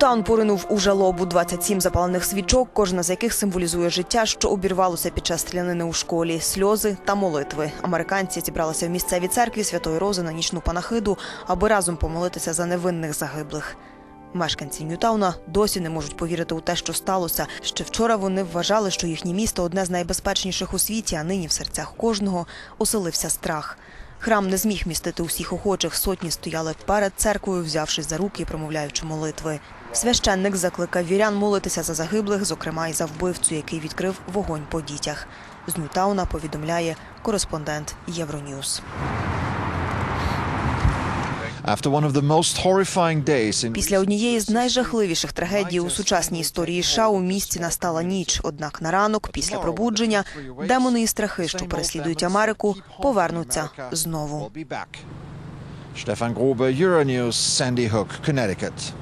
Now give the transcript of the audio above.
Ньютаун поринув у жалобу 27 запалених свічок, кожна з яких символізує життя, що обірвалося під час стрілянини у школі, сльози та молитви. Американці зібралися в місцевій церкві Святої Рози на нічну панахиду, аби разом помолитися за невинних загиблих. Мешканці Ньютауна досі не можуть повірити у те, що сталося. Ще вчора вони вважали, що їхнє місто одне з найбезпечніших у світі, а нині в серцях кожного оселився страх. Храм не зміг містити усіх охочих. Сотні стояли перед церквою, взявшись за руки і промовляючи молитви. Священник закликав вірян молитися за загиблих, зокрема і за вбивцю, який відкрив вогонь по дітях. З Ньютауна повідомляє кореспондент Євроньюз. Після однієї з найжахливіших трагедій у сучасній історії США у місті настала ніч. Однак на ранок, після пробудження, демони і страхи, що переслідують Америку, повернуться знову. Stefan Grobe, Euronews, Sandy Hook, Connecticut.